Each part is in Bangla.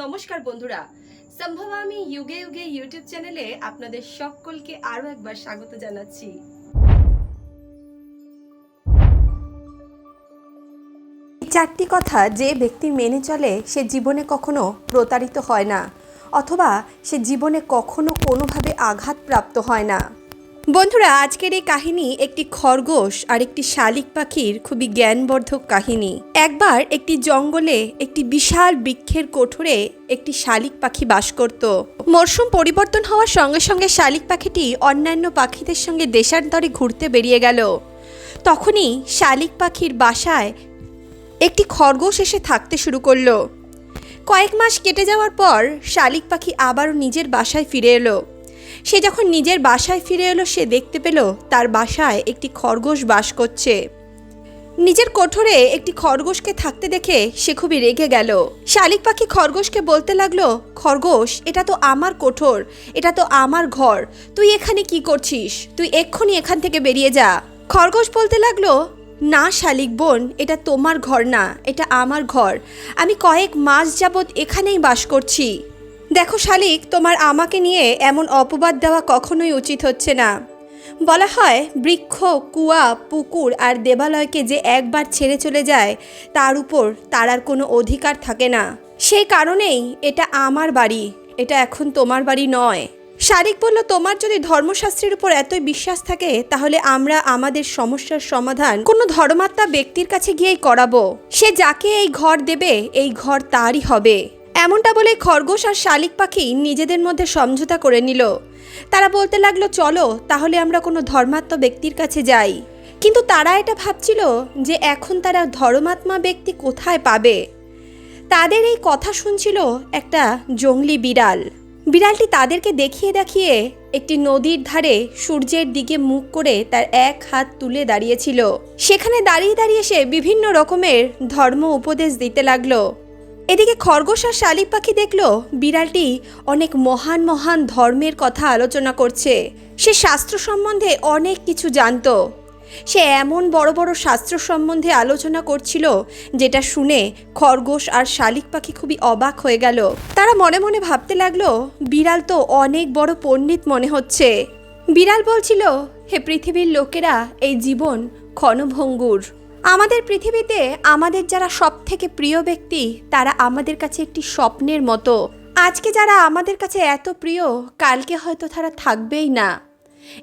নমস্কার বন্ধুরা। সম্ভব আমি যুগে যুগে ইউটিউব চ্যানেলে আপনাদের সকলকে আরও একবার স্বাগত জানাচ্ছি। চারটি কথা যে ব্যক্তি মেনে চলে, সে জীবনে কখনো প্রতারিত হয় না, অথবা সে জীবনে কখনো কোনোভাবে আঘাতপ্রাপ্ত হয় না। বন্ধুরা, আজকের এই কাহিনী একটি খরগোশ আর একটি শালিক পাখির খুবই জ্ঞানবর্ধক কাহিনী। একবার একটি জঙ্গলে একটি বিশাল বৃক্ষের কোঠরে একটি শালিক পাখি বাস করত। মরশুম পরিবর্তন হওয়ার সঙ্গে সঙ্গে শালিক পাখিটি অন্যান্য পাখিদের সঙ্গে দেশান্তরে ঘুরতে বেরিয়ে গেল। তখনই শালিক পাখির বাসায় একটি খরগোশ এসে থাকতে শুরু করল। কয়েক মাস কেটে যাওয়ার পর শালিক পাখি আবারও নিজের বাসায় ফিরে এলো। সে যখন নিজের বাসায় ফিরে এলো, সে দেখতে পেল তার বাসায় একটি খরগোশ বাস করছে। নিজের কোঠরে একটি খরগোশকে থাকতে দেখে সে খুবই রেগে গেল। শালিক পাখি খরগোশকে বলতে লাগল, খরগোশ, এটা তো আমার কোঠর, এটা তো আমার ঘর, তুই এখানে কি করছিস? তুই এক্ষুনি এখান থেকে বেরিয়ে যা। খরগোশ বলতে লাগল, না শালিক বোন, এটা তোমার ঘর না, এটা আমার ঘর। আমি কয়েক মাস যাবৎ এখানেই বাস করছি। দেখো শালিক, তোমার আমাকে নিয়ে এমন অপবাদ দেওয়া কখনোই উচিত হচ্ছে না। বলা হয়, বৃক্ষ, কুয়া, পুকুর আর দেবালয়কে যে একবার ছেড়ে চলে যায়, তার উপর তার আর কোনো অধিকার থাকে না। সেই কারণেই এটা আমার বাড়ি, এটা এখন তোমার বাড়ি নয়। শারিক বলল, তোমার যদি ধর্মশাস্ত্রের উপর এতই বিশ্বাস থাকে, তাহলে আমরা আমাদের সমস্যার সমাধান কোনো ধর্মাত্মা ব্যক্তির কাছে গিয়েই করাবো। সে যাকে এই ঘর দেবে, এই ঘর তারই হবে। এমনটা বলে খরগোশ আর শালিক পাখি নিজেদের মধ্যে সমঝোতা করে নিল। তারা বলতে লাগল, চলো, তাহলে আমরা কোনো ধর্মাত্ম ব্যক্তির কাছে যাই। কিন্তু তারা এটা ভাবছিল যে এখন তারা ধর্মাত্মা ব্যক্তি কোথায় পাবে। তাদের এই কথা শুনছিল একটা জঙ্গলি বিড়াল। বিড়ালটি তাদেরকে দেখিয়ে দেখিয়ে একটি নদীর ধারে সূর্যের দিকে মুখ করে তার এক হাত তুলে দাঁড়িয়েছিল। সেখানে দাঁড়িয়ে দাঁড়িয়ে সে বিভিন্ন রকমের ধর্ম উপদেশ দিতে লাগল। এদিকে খরগোশ আর শালিক পাখি দেখল বিড়ালটি অনেক মহান মহান ধর্মের কথা আলোচনা করছে। সে শাস্ত্র সম্বন্ধে অনেক কিছু জানতো। সে এমন বড় বড় শাস্ত্র সম্বন্ধে আলোচনা করছিল, যেটা শুনে খরগোশ আর শালিক পাখি খুবই অবাক হয়ে গেল। তারা মনে মনে ভাবতে লাগল, বিড়াল তো অনেক বড় পণ্ডিত মনে হচ্ছে। বিড়াল বলছিল, হে পৃথিবীর লোকেরা, এই জীবন ক্ষণভঙ্গুর। আমাদের পৃথিবীতে আমাদের যারা সব থেকে প্রিয় ব্যক্তি, তারা আমাদের কাছে একটি স্বপ্নের মতো। আজকে যারা আমাদের কাছে এত প্রিয়, কালকে হয়তো তারা থাকবেই না।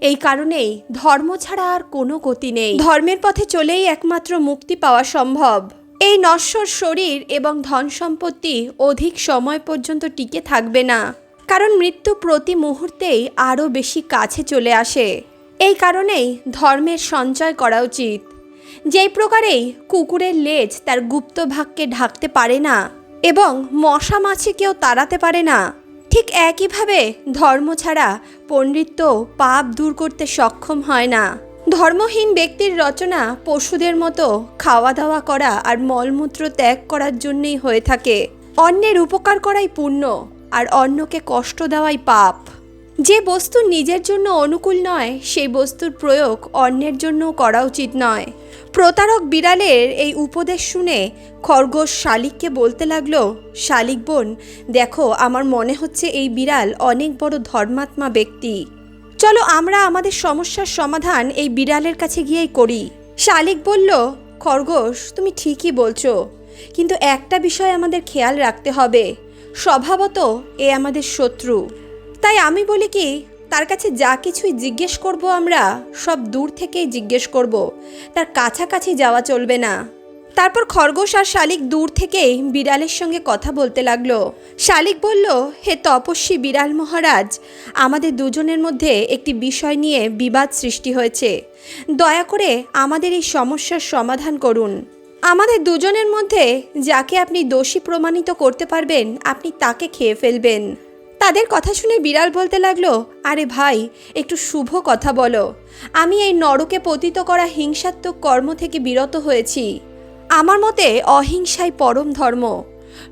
এই কারণেই ধর্ম ছাড়া আর কোনো গতি নেই। ধর্মের পথে চলেই একমাত্র মুক্তি পাওয়া সম্ভব। এই নশ্বর শরীর এবং ধন সম্পত্তি অধিক সময় পর্যন্ত টিকে থাকবে না। কারণ মৃত্যু প্রতি মুহূর্তেই আরও বেশি কাছে চলে আসে। এই কারণেই ধর্মের সঞ্চয় করা উচিত। যেই প্রকারেই কুকুরের লেজ তার গুপ্ত ভাগকে ঢাকতে পারে না এবং মশা মাছি কেউ তাড়াতে পারে না, ঠিক একইভাবে ধর্ম ছাড়া পণ্ডিত্য পাপ দূর করতে সক্ষম হয় না। ধর্মহীন ব্যক্তির রচনা পশুদের মতো খাওয়া দাওয়া করা আর মলমূত্র ত্যাগ করার জন্যই হয়ে থাকে। অন্যের উপকার করাই পুণ্য আর অন্যকে কষ্ট দেওয়াই পাপ। যে বস্তু নিজের জন্য অনুকূল নয়, সেই বস্তুর প্রয়োগ অন্যের জন্য করা উচিত নয়। প্রতারক বিড়ালের এই উপদেশ শুনে খরগোশ শালিককে বলতে লাগল, শালিক বোন, দেখো, আমার মনে হচ্ছে এই বিড়াল অনেক বড় ধর্মাত্মা ব্যক্তি। চলো আমরা আমাদের সমস্যার সমাধান এই বিড়ালের কাছে গিয়েই করি। শালিক বলল, খরগোশ, তুমি ঠিকই বলছো, কিন্তু একটা বিষয় আমাদের খেয়াল রাখতে হবে। স্বভাবত এ আমাদের শত্রু। তাই আমি বলি কি, তার কাছে যা কিছুই জিজ্ঞেস করব আমরা, সব দূর থেকেই জিজ্ঞেস করব। তার কাছাকাছি যাওয়া চলবে না। তারপর খরগোশ আর শালিক দূর থেকেই বিড়ালের সঙ্গে কথা বলতে লাগল। শালিক বলল, হে তপস্বী বিড়াল মহারাজ, আমাদের দুজনের মধ্যে একটি বিষয় নিয়ে বিবাদ সৃষ্টি হয়েছে। দয়া করে আমাদের এই সমস্যার সমাধান করুন। আমাদের দুজনের মধ্যে যাকে আপনি দোষী প্রমাণিত করতে পারবেন, আপনি তাকে খেয়ে ফেলবেন। তাদের কথা শুনে বিড়াল বলতে লাগল, আরে ভাই, একটু শুভ কথা বলো। আমি এই নরকে পতিত করা হিংসাত্মক কর্ম থেকে বিরত হয়েছি। আমার মতে অহিংসাই পরম ধর্ম।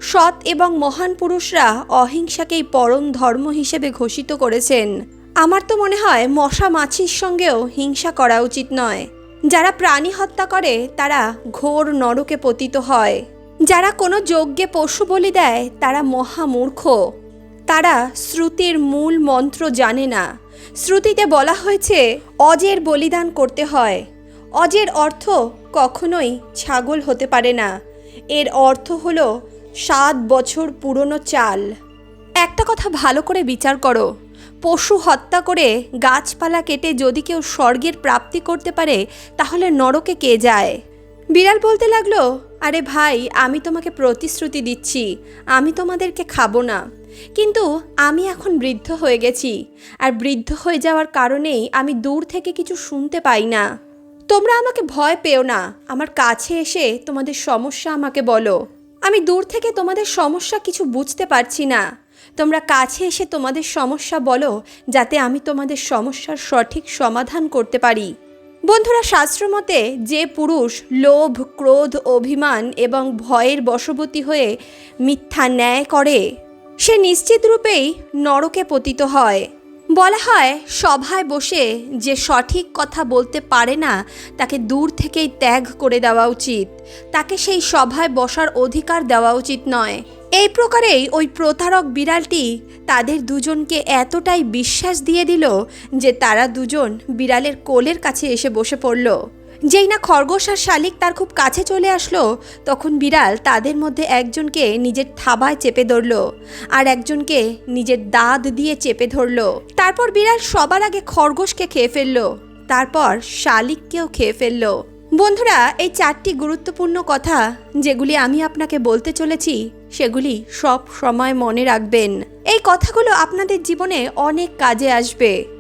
সৎ এবং মহান পুরুষরা অহিংসাকেই পরম ধর্ম হিসেবে ঘোষিত করেছেন। আমার তো মনে হয় মশা মাছির সঙ্গেও হিংসা করা উচিত নয়। যারা প্রাণী হত্যা করে, তারা ঘোর নরকে পতিত হয়। যারা কোনো যজ্ঞে পশু বলি দেয়, তারা মহামূর্খ তারা শ্রুতির মূল মন্ত্র জানে না। শ্রুতিতে বলা হয়েছে, অজের বলিদান করতে হয়। অজের অর্থ কখনোই ছাগল হতে পারে না। এর অর্থ হলো সাত বছর পুরনো চাল। একটা কথা ভালো করে বিচার করো। পশু হত্যা করে গাছপালা কেটে যদি কেউ স্বর্গের প্রাপ্তি করতে পারে, তাহলে নরকে কে যায়? বিড়াল বলতে লাগল, আরে ভাই, আমি তোমাকে প্রতিশ্রুতি দিচ্ছি। আমি তোমাদেরকে খাব না। কিন্তু আমি এখন বৃদ্ধ হয়ে গেছি, আর বৃদ্ধ হয়ে যাওয়ার কারণেই আমি দূর থেকে কিছু শুনতে পাই না। তোমরা আমাকে ভয় পেও না, আমার কাছে এসে তোমাদের সমস্যা আমাকে বলো। আমি দূর থেকে তোমাদের সমস্যা কিছু বুঝতে পারছি না। তোমরা কাছে এসে তোমাদের সমস্যা বলো, যাতে আমি তোমাদের সমস্যার সঠিক সমাধান করতে পারি। বন্ধুরা শাস্ত্রমতে যে পুরুষ লোভ, ক্রোধ, অভিমান এবং ভয়ের বশবতী হয়ে মিথ্যা ন্যায় করে সে নিশ্চিত রূপেই নরকে পতিত হয়। বলা হয়, সভায় বসে যে সঠিক কথা বলতে পারে না, তাকে দূর থেকেই ত্যাগ করে দেওয়া উচিত। তাকে সেই সভায় বসার অধিকার দেওয়া উচিত নয়। এই প্রকারেই ওই প্রতারক বিড়ালটি তাদের দুজনকে এতটাই বিশ্বাস দিয়ে দিল যে তারা দুজন বিড়ালের কোলের কাছে এসে বসে পড়ল। যেই না খরগোশ আর শালিক তার খুব কাছে চলে আসলো, তখন বিড়াল তাদের মধ্যে একজনকে নিজের থাবায় চেপে ধরল আর একজনকে নিজের দাঁত দিয়ে চেপে ধরল। তারপর বিড়াল সবার আগে খরগোশকে খেয়ে ফেলল, তারপর শালিককেও খেয়ে ফেলল। বন্ধুরা, এই চারটি গুরুত্বপূর্ণ কথা যেগুলি আমি আপনাকে বলতে চলেছি, সেগুলি সব সময় মনে রাখবেন। এই কথাগুলো আপনাদের জীবনে অনেক কাজে আসবে।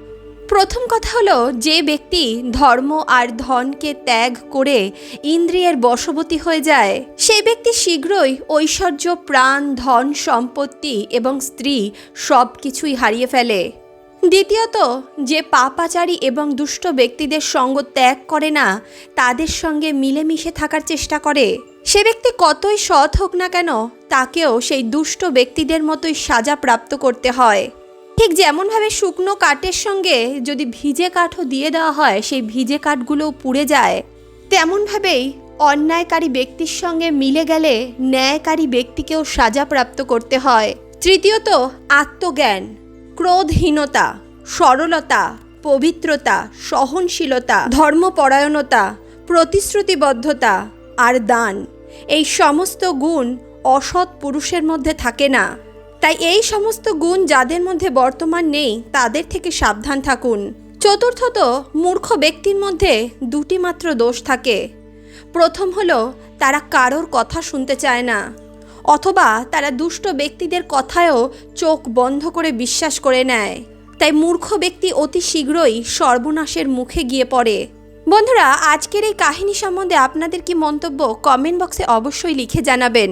প্রথম কথা হলো, যে ব্যক্তি ধর্ম আর ধনকে ত্যাগ করে ইন্দ্রিয়ের বশবতী হয়ে যায় সেই ব্যক্তি শীঘ্রই ঐশ্বর্য, প্রাণ, ধন, সম্পত্তি এবং স্ত্রী সব কিছুই হারিয়ে ফেলে। দ্বিতীয়ত, যে পাপাচারী এবং দুষ্ট ব্যক্তিদের সঙ্গ ত্যাগ করে না, তাদের সঙ্গে মিলেমিশে থাকার চেষ্টা করে। সে ব্যক্তি কতই সৎ হোক না কেন, তাকেও সেই দুষ্ট ব্যক্তিদের মতোই সাজা প্রাপ্ত করতে হয়। ঠিক যেমনভাবে শুকনো কাঠের সঙ্গে যদি ভিজে কাঠও দিয়ে দেওয়া হয়, সেই ভিজে কাঠগুলোও পুড়ে যায়, তেমনভাবেই অন্যায়কারী ব্যক্তির সঙ্গে মিলে গেলে ন্যায়কারী ব্যক্তিকেও সাজা প্রাপ্ত করতে হয়। তৃতীয়ত, আত্মজ্ঞান, ক্রোধহীনতা, সরলতা, পবিত্রতা, সহনশীলতা, ধর্মপরায়ণতা, প্রতিশ্রুতিবদ্ধতা আর দান। এই সমস্ত গুণ অসৎ পুরুষের মধ্যে থাকে না। তাই এই সমস্ত গুণ যাদের মধ্যে বর্তমান নেই, তাদের থেকে সাবধান থাকুন। চতুর্থত, মূর্খ ব্যক্তির মধ্যে দুটি মাত্র দোষ থাকে। প্রথম হলো, তারা কারোর কথা শুনতে চায় না, অথবা তারা দুষ্ট ব্যক্তিদের কথায়ও চোখ বন্ধ করে বিশ্বাস করে নেয়। তাই মূর্খ ব্যক্তি অতি শীঘ্রই সর্বনাশের মুখে গিয়ে পড়ে। বন্ধুরা, আজকের এই কাহিনী সম্বন্ধে আপনাদের কি মন্তব্য কমেন্ট বক্সে অবশ্যই লিখে জানাবেন।